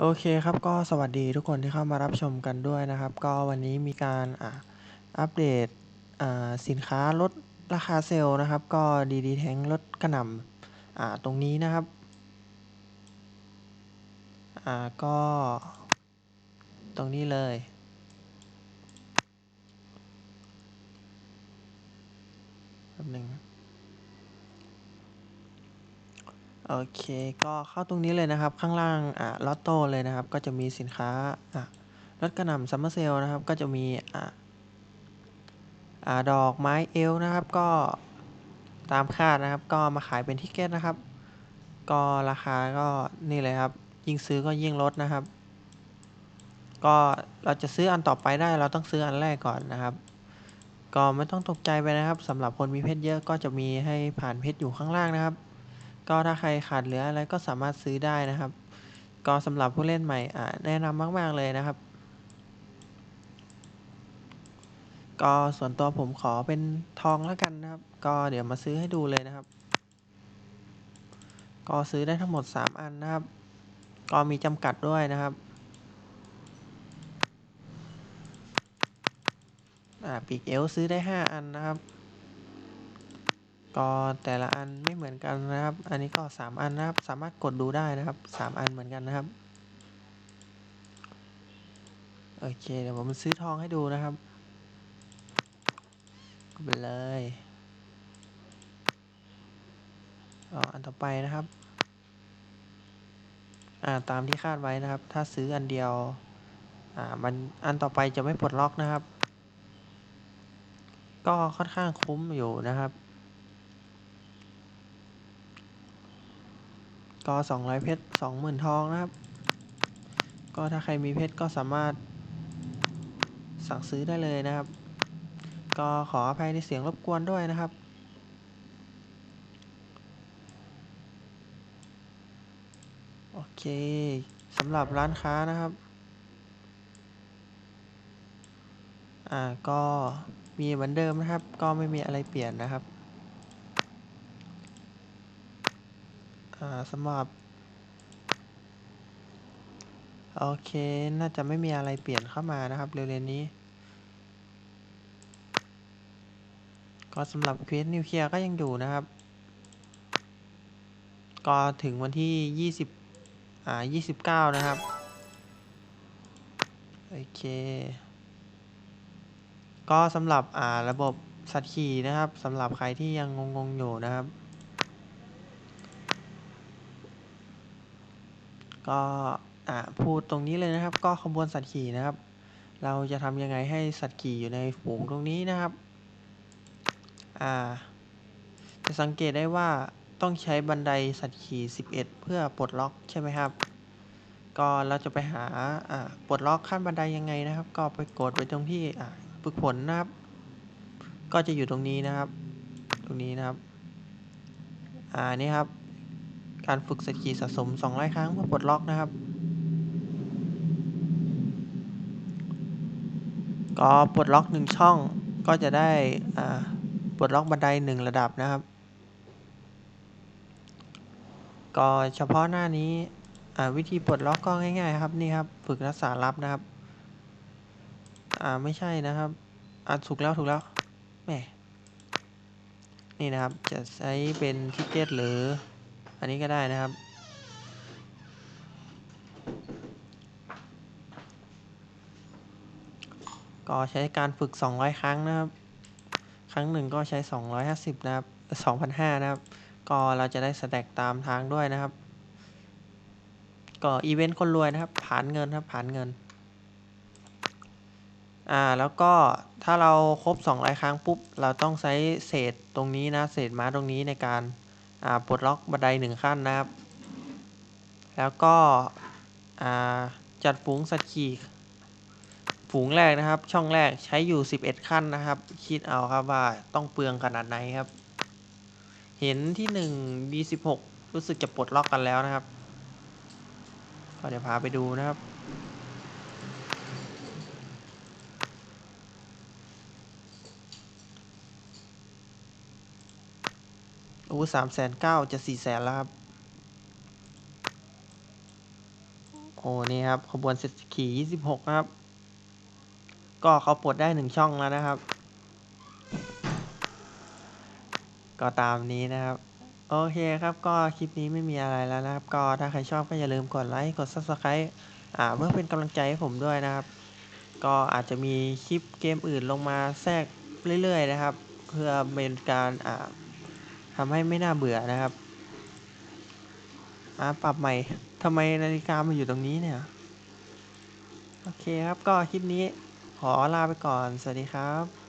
โอเคครับก็สวัสดีทุกคนที่เข้ามารับชมกันด้วยนะครับ ก็วันนี้มีการอ่าอัปเดตอ่าสินค้าลดราคาเซลล์นะครับ ก็ดีดีแทงลดกระหน่ำอ่าตรงนี้นะครับอ่าก็ตรงนี้เลยแป๊บหนึง โอเค ก็เข้าตรงนี้เลยนะครับ ข้างล่างอ่าลอตโต้เลยนะครับ ก็จะมีสินค้าอ่าลดกระหน่ำซัมเมอร์เซลนะครับ ก็จะมีอ่าอ่าดอกไม้เอลนะครับ ก็ตามคาดนะครับ ก็มาขายเป็นทิกเก็ตนะครับ ก็ราคาก็นี่เลยครับ ยิ่งซื้อก็ยิ่งลดนะครับ ก็เราจะซื้ออันต่อไปได้เราต้องซื้ออันแรกก่อนนะครับ ก็ไม่ต้องตกใจไปนะครับสำหรับคนมีเพชรเยอะก็จะมีให้ผ่านเพชรอยู่ข้างล่างนะครับ ก็ถ้าใครขาดเหลืออะไรก็สามารถซื้อได้นะครับ ก็สำหรับผู้เล่นใหม่แนะนำมาก ๆ เลยนะครับ ก็ส่วนตัวผมขอเป็นทองแล้วกันนะครับ ก็เดี๋ยวมาซื้อให้ดูเลยนะครับ ก็ซื้อได้ทั้งหมด 3 อันนะครับ ก็มีจำกัดด้วยนะครับอ่าปีกเอลซื้อได้ 5 อันนะครับ ก็แต่ละอันไม่เหมือนกันนะครับ อันนี้ก็ 3 อันนะครับ สามารถกดดูได้นะครับ 3 อันเหมือนกันนะครับ โอเค เดี๋ยวผมซื้อทองให้ดูนะครับกดไปเลยอันต่อไปนะครับ อ่า ตามที่คาดไว้นะครับ ถ้าซื้ออันเดียว อ่า มัน อันต่อไปจะไม่ปลดล็อกนะครับ ก็ค่อนข้างคุ้มอยู่นะครับ ก็200เพชร20,000ทองนะครับ ก็ถ้าใครมีเพชรก็สามารถสั่งซื้อได้เลยนะครับ ก็ขออภัยในเสียงรบกวนด้วยนะครับ โอเคสำหรับร้านค้านะครับ อ่าก็มีเหมือนเดิมนะครับ ก็ไม่มีอะไรเปลี่ยนนะครับ อ่า สำหรับ โอเค น่าจะไม่มีอะไรเปลี่ยนเข้ามานะครับเร็วๆนี้ ก็สำหรับเควสนิวเคลียร์ก็ยังอยู่นะครับ ก็ถึงวันที่ 20 อ่า 29 นะครับ โอเค ก็สำหรับ อ่า ระบบสัตว์ขี่นะครับสำหรับใครที่ยังงงๆอยู่นะครับ ก็อ่าพูดตรงนี้เลยนะครับ ก็ขบวนสัตว์ขี่นะครับ เราจะทำยังไงให้สัตว์ขี่อยู่ในฝูงตรงนี้นะครับอ่าจะสังเกตได้ว่าต้องใช้บันไดสัตว์ขี่ 11 เพื่อปลดล็อกใช่ไหมครับ ก็เราจะไปหาอ่าปลดล็อกขั้นบันไดยังไงนะครับ ก็ไปกดไปตรงที่ฝึกผลนะครับ ก็จะอยู่ตรงนี้นะครับ ตรงนี้นะครับ อ่านี่ครับ การฝึกสกีสะสม 200 ครั้งเพื่อปลดล็อกนะครับ ก็ปลดล็อกหนึ่งช่องก็จะได้ปลดล็อกบันไดหนึ่งระดับนะครับ ก็เฉพาะหน้านี้วิธีปลดล็อกก็ง่าย ๆ ครับนี่ครับฝึกรักษาลับนะครับ อ่าไม่ใช่นะครับอ่าถูกแล้วถูกแล้วแหมนี่นะครับจะใช้เป็นทิกเก็ตหรือ อันนี้ก็ได้นะครับ ก็ใช้การฝึก 200 ครั้งนะครับ ครั้งหนึ่งก็ใช้ 250 นะครับ 2,500 นะครับ ก็เราจะได้สแต็กตามทางด้วยนะครับ ก็อีเวนต์คนรวยนะครับ ผ่านเงินครับ ผ่านเงิน อ่า แล้วก็ถ้าเราครบ 200 ครั้งปุ๊บ เราต้องใช้เศษตรงนี้นะ เศษม้าตรงนี้ในการ ปลดล็อกบันไดหนึ่งขั้นนะครับ แล้วก็จัดฝูงสัตว์ขี่ฝูงแรกนะครับ ช่องแรกใช้อยู่ 11 ขั้นนะครับ คิดเอาครับว่าต้องเปลืองขนาดไหนครับ เห็นที่ 1 D16 รู้สึกจะปลดล็อกกันแล้วนะครับก็เดี๋ยวพาไปดูนะครับ โอ้สามแสนเก้าจะสี่แสนแล้วครับโอ้นี่ครับ ขบวนเศรษฐี26นะครับ ก็เขาปลดได้หนึ่งช่องแล้วนะครับ ก็ตามนี้นะครับ โอเคครับ ก็คลิปนี้ไม่มีอะไรแล้วนะครับ ก็ถ้าใครชอบก็อย่าลืมกดไลค์ กด Subscribe อ่าเพื่อเป็นกำลังใจให้ผมด้วยนะครับ ก็อาจจะมีคลิปเกมอื่นลงมาแทรกเรื่อยๆนะครับ เพื่อเป็นการอ่า ทำให้ไม่น่าเบื่อนะครับมาปรับใหม่ทำไมนาฬิกามาอยู่ตรงนี้เนี่ย โอเคครับก็คลิปนี้ขอลาไปก่อน สวัสดีครับ